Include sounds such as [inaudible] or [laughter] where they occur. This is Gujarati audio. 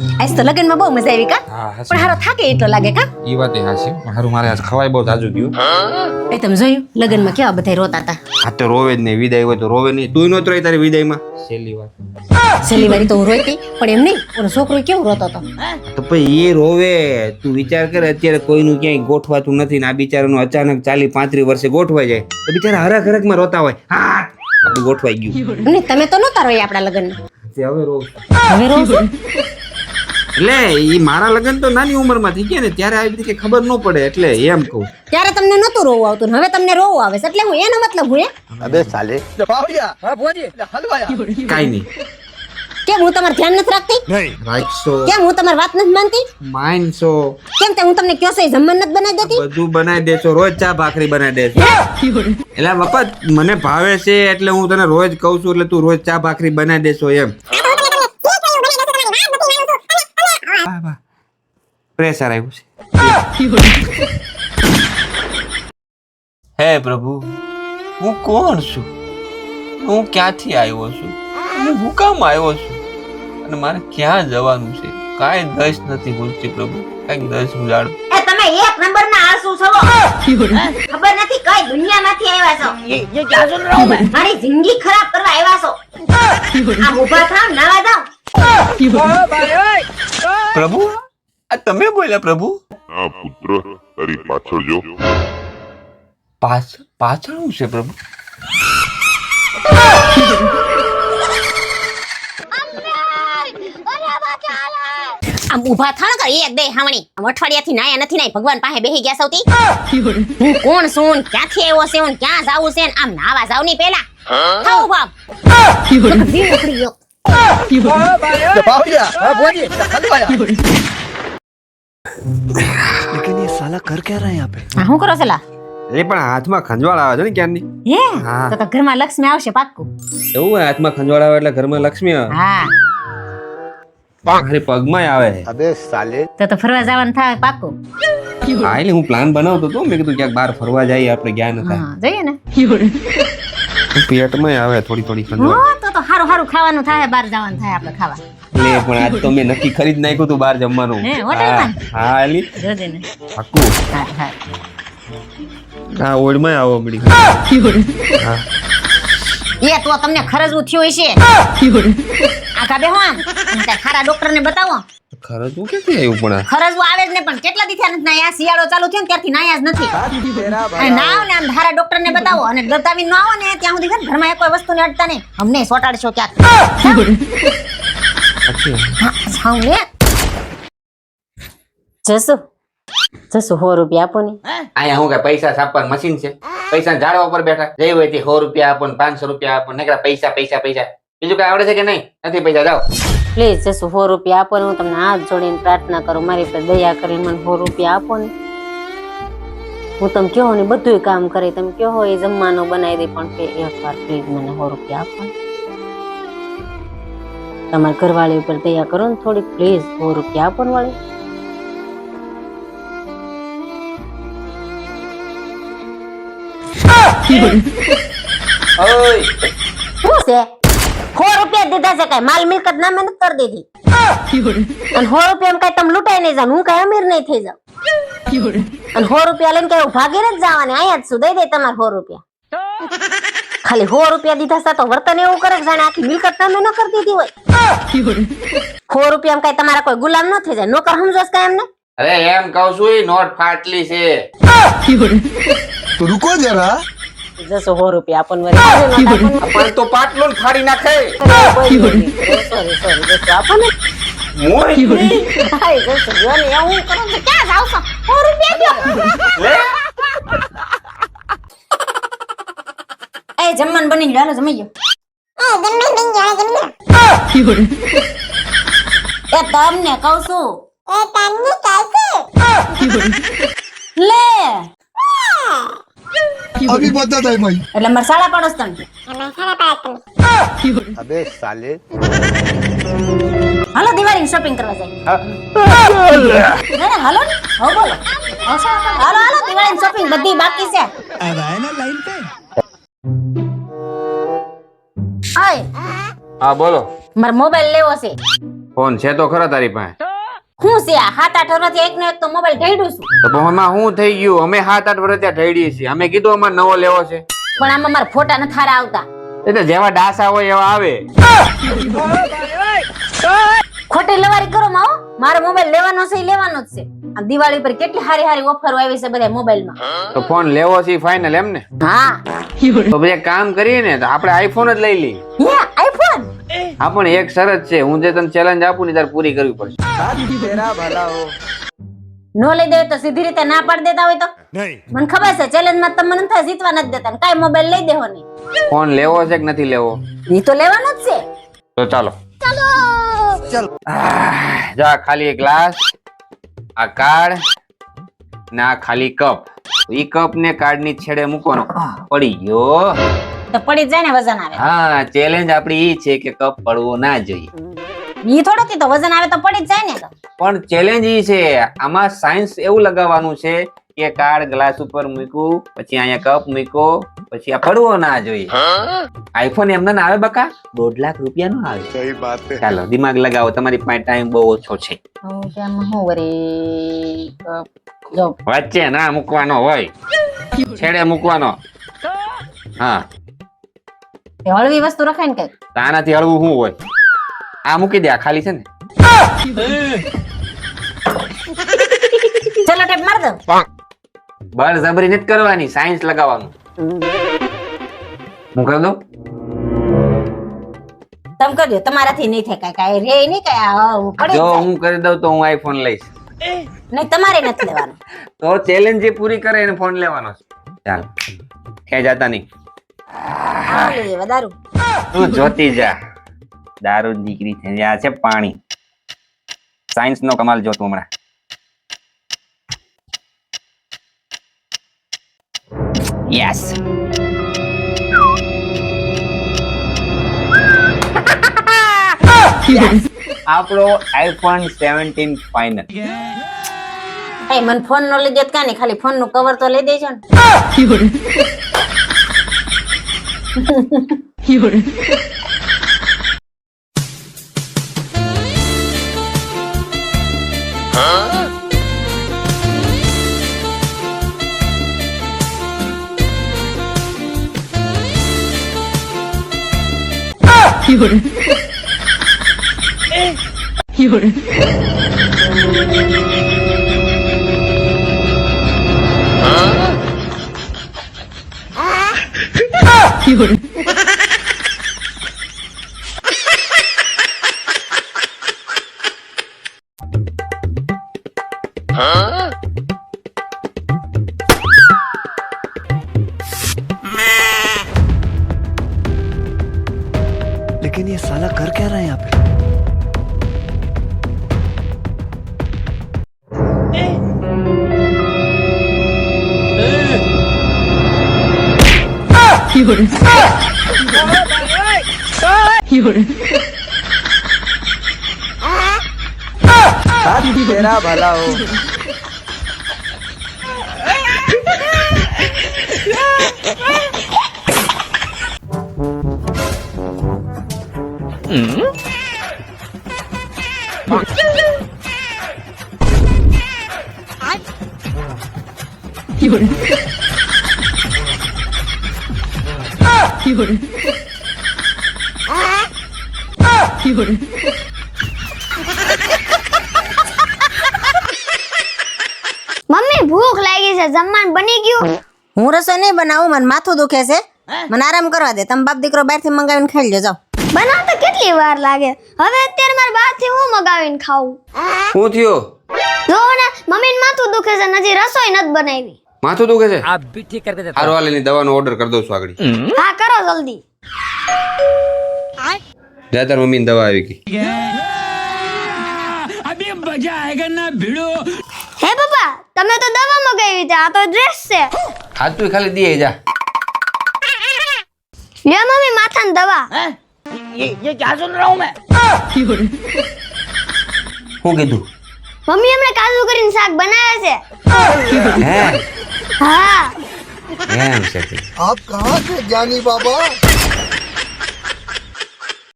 આજ તો લગનમાં બહુ મજા આવી કા? પણ હારો થાકે એટલો લાગે કા? ઈ વાત એ હાસી મારું મારે આજ ખવાય બહુ તાજુ ગયું એ તમે જોયું? લગનમાં કેવા બધા રોતા હતા આ તો રોવે જ નહીં વિદાય હોય તો રોવે નહીં. તું નહોતો રહી તારી વિદાયમાં? છેલ્લી વાર છેલ્લી વાર તો હું રોતી પણ એમ નહીં ઓલો છોકરો કેવો રોતો હતો તો પછી એ રોવે. તું વિચાર કર અત્યારે કોઈનું ક્યાંય ગોઠવાતું નથી ને આ બિચારાનું અચાનક ચાલી પાંત્રીસ વર્ષે ગોઠવાઈ જાય. તો બિચારા હરક હરખમાં રોતા હોય. હા ગોઠવાઈ ગયું. અને તમે તો નહોતા રોઈ આપણા લગ્નમાં. હવે રોવ હવે રો છો? એટલે એ મારા લગ્ન તો નાની ઉંમરમાં થઈ ગયા ને ત્યારે આવી રીતે ખબર ન પડે એટલે એમ કહું. ત્યારે તમને નતું રોવું આવતું હવે તમને રોવું આવે એટલે હું એનો મતલબ હું અબે સાલે. કાઈ નહીં. કેમ હું તમારું ધ્યાન નથી રાખતી? નહીં. રાખશો. કેમ હું તમારી વાત નથી માનતી? માનશો. કેમ તે હું તમને કયો છે જમણ નથી બનાવી દેતી? બધું બનાવી દેશો રોજ ચા ભાખરી બનાવી દેશો. એટલે વખત મને ભાવે છે એટલે હું તને રોજ કહું છું એટલે તું રોજ ચા ભાખરી બનાવી દેશો એમ. પ્રેશર આવ્યું છે હે પ્રભુ હું કોણ છું હું ક્યાંથી આવ્યો છું હું હું કામ આવ્યો છું અને મારે ક્યાં જવાનું છે કાંઈ દસ નથી ભૂલતી પ્રભુ કાંઈક દસ ઉજાડો એ તમે એક નંબર ના આળસુ છો ખબર નથી કઈ દુનિયામાંથી આવ્યા છો મારી જિંદગી ખરાબ કરવા આવ્યા છો આ ઊભા થાવ નાવા જાવ પ્રભુ આ તમે બોલ્યા પ્રભુ? હા પુત્ર તારી પાછળ જો. પાછળ પાછળ હું છે પ્રભુ? આમ ઊભા થા કર એક બે હાવણી આમ અઠવાડિયાથી નાયા નથી નાય ભગવાન પાસે બેહી ગયા સૌથી. હું કોણ છું ક્યાંથી આવ્યો છે ક્યાં જાવું છે ને આમ નાવા જાવની પેલા થાવ બાપ ગયો. [laughs] लेकिन ये साला कर क्या रहा है यहाँ पे આ શું કરો છેલા એ પણ હાથમાં ખંજવાળ આવે છે ને ક્યારની હે હા. તો તો ઘરમાં લક્ષ્મી આવશે પાક્કું એવું હોય હાથમાં ખંજવાળ આવે એટલે ઘરમાં લક્ષ્મી આવે હા મારી પગમાં આવે अबे साले તો તો ફરવા જવાનું થાય પાક્કું હા એટલે હું પ્લાન બનાવતો હતો મેં કીધું ક્યાંક બહાર ફરવા જઈએ આપણે ગયા નતા હા જોઈએ ને પેટમાં આવે થોડી થોડી ખંજવાળ હો તો તો હારું હારું ખાવાનું થાય બહાર જવાનું થાય આપણે ખાવા લે પણ આજ તો મેં નક્કી ખરીદ નાખ્યું તું બહાર જમવાનું. હા અલી પાક્કું. હા હા. હા ઓળમાં આવો મળી એ તો તમને ખરજવું થયું હશે. આખા આમ અને ખારા ડોક્ટર ને બતાવો. ખરજવું ક્યાંથી આવ્યું પણ ખરજવું આવે જ ને પણ કેટલા દી થયા નથી? આ શિયાળો ચાલુ થયો ને ત્યારથી નાયા જ નથી. ના આવો ને આમ ધારા ડોક્ટર ને બતાવો. અને ડરતાવી ન આવો ને ત્યાં સુધી ઘરમાં કોઈ વસ્તુ ને અડતા નહીં. અમને સોટાડશો ક્યાંક. હા, જાઉં ને જસુ. જસુ સો રૂપિયા આપો ને. અહીંયા હું કે પૈસા છાપવાનું મશીન છે? પૈસા ઝાડવા ઉપર બેઠા. જઈ હોય તે સો રૂપિયા આપો ને પાંચસો રૂપિયા આપો ને. પૈસા પૈસા પૈસા. બીજું કઈ આવડે છે કે નહીં? નથી પૈસા જાઓ. પ્લીઝ જસુ સો રૂપિયા આપો ને. હું તમને હાથ જોડીને પ્રાર્થના કરું. મારી પર દયા કરીને મને સો રૂપિયા આપો ને. હું તમે કહો ને બધું કામ કરે. તમે કહો એ જમવાનું બનાવી દે પણ એક વાર પ્લીઝ મને સો રૂપિયા આપો ને. તમારા ઘરવાળી ઉપર દયા કરો ને થોડી પ્લીઝ સો રૂપિયા આપો ને વાળી. શું છે? સો રૂપિયા દીધા છે કઈ? માલ મિલકત ના મહેનત કરી દીધી. અને સો રૂપિયા કઈ તમે લૂંટાઈ નહીં જાવ હું કઈ અમીર નહીં થઈ જાઉં. અને સો રૂપિયા લઈને કઈ ભાગીને નથી જવાની અહીંયા જ શું? દઈ દે તમારે સો રૂપિયા. ખાલી સો રૂપિયા દીધા હતા તો વર્તન એવું કરે જાણે આખી મિલકત તમે ન કરી દીધી હોય? સો રૂપિયા કઈ તમારા કોઈ ગુલામ ન થઈ જાય? નોકર સમજો કઈ એમને? અરે એમ કહું છું નોટ ફાટલી છે. તો રૂકો જરા. જસો સો રૂપિયા આપણને વરી તો પાટલો જ ખાડી નાખે. સોરી સોરી જસો આપણને મોરી કરો ક્યાં જાવ છો? સો રૂપિયા એ જમવાનું બની ગયું હાલો જમી ગયો [laughs] એ તમને કહું છું [laughs] લે अभी बता था भाई એટલે મારે સાડા પાડોશ તમે अबे साले હાલો દિવાળી શોપિંગ કરવા જાય ના, ના, હાલો ને હો બોલો હાલો હાલો દિવાળી શોપિંગ બધી બાકી છે अब आए ना लाइन पे ઓય હા બોલો મારે મોબાઈલ લેવો છે ફોન છે તો ખરા તારી પાસે હું છે આ સાત આઠ વર્ષથી એક ને એક તો મોબાઈલ ઢેડું છું તો એમાં શું થઈ ગયું અમે સાત આઠ વર્ષ ત્યાં ઢેડીએ છીએ અમે કીધું અમારે નવો લેવો છે પણ આમાં મારા ફોટા નથી હારા આવતા એટલે જેવા ડાસા હોય એવા આવે ખોટી લવારી કરો માવો. મારો મોબાઈલ લેવાનો છે લેવાનો જ છે. આ દિવાળી પર કેટલી હારી હારી ઓફરો આવી છે બધા મોબાઈલમાં. તો ફોન લેવો છે ફાઇનલ એમ ને? હા. તો બે એક કામ કરીએ ને તો આપણે આઈફોન જ લઈ લઈએ. હે આઈફોન હા પણ એક શરત છે હું જે તને ચેલેન્જ આપું ને તારે પૂરી કરવી પડશે. નો લઈ દે તો સીધી રીતે ના પાડી દેતા હોય તો? મને ખબર છે ચેલેન્જમાં તમે મને થાય જીતવા નથી દેતા ને કાંઈ મોબાઈલ લઈ દેવો નહીં. ફોન લેવો છે કે નથી લેવો? ઈ તો લેવાનો જ છે. તો ચાલો. આહ, જા ખાલી ગ્લાસ આ કાર્ડ ને આ ખાલી કપ. ઈ કપ ને કાર્ડની છેડે મૂકવાનો. પડી ગયો. તો પડી જાય ને વજન આવે. હા ચેલેન્જ આપડી ઈ છે કે કપ પડવો ના જોઈએ. ઈ થોડો તો વજન આવે તો પડી જ જાય ને પણ ચેલેન્જ ઈ છે આમાં સાયન્સ એવું લગાવવાનું છે કે કાર્ડ ગ્લાસ ઉપર મૂક્યું પછી અહીંયા કપ મૂક્યો પછી આ ફરવો ના જોઈએ. આઈફોન એમને આવે બકા? દોઢ લાખ રૂપિયા નો આવે. સહી વાત ચાલો દિમાગ લગાવો તમારી પાસે ટાઈમ બહુ ઓછો છે. વચ્ચે ના મૂકવાનો હોય. છેડે મૂકવાનો. હા. હળવી વસ્તુ રખાય ને કઈ તાનાથી હળવું શું હોય? આ મૂકી દે આ ખાલી છે ને. ચલો ટેપ માર દો બળ જબરી નથી કરવાની સાયન્સ લગાવવાનું. હું કરી દઉં તમે કરજો તમારાથી નહીં થાય કાંઈ કાંઈ રે નહીં કાંઈ પડી જ હું કરી દઉં તો હું આઈફોન લઈશ. નહીં તમારે નથી લેવાનો. તો ચેલેન્જ જે પૂરી કરે એને ફોન લેવાનો ચાલ. કે જાતા નહીં. દારૂ તું જોતી જા. દારૂ દીકરી થઈ આ છે પાણી. સાયન્સ નો કમાલ જોતું હમણાં. યસ [laughs] આપણો આઈફોન સેવન્ટીન ફાઇનલ એ મને ફોન નો લઈ દેત કાંઈ નહીં ખાલી ફોનનું કવર તો લઈ દેજો ને. 夜。夜。साला कर क्या रहा है यहाँ पे મમ્મી ભૂખ લાગી છે જમવાનું બની ગયું. હું રસોઈ નહીં બનાવું મને માથું દુખે છે. મને આરામ કરવા દે. તમે બાપ દીકરો બહારથી મંગાવીને ખાઈ લેજો. જાઓ બનાવતા કેટલી વાર લાગે? હવે અત્યારે મારે બહારથી હું મગાવીને ખાવું. શું થયું? જો ને મમ્મીને માથું દુખે છે નજી રસોઈ નથી બનાવી. માથું દુખે છે? આ ભી ઠીક કરી દેતા હારો હાલેની દવાનો ઓર્ડર કરી દઉં છું આગળ. હા કરો જલ્દી. જા તાર મમ્મીની દવા આવી ગઈ. હે પપ્પા તમે તો દવા મગાવી છે આ તો ડ્રેસ છે. હાથ તું ખાલી દે જા. લે મમ્મી માથાની દવા. શું કીધું મમ્મી હમણાં કાજુ કરીને શાક બનાવે છે હે હા એમ છે તે. आप कहाँ से ज्ञानी बाबा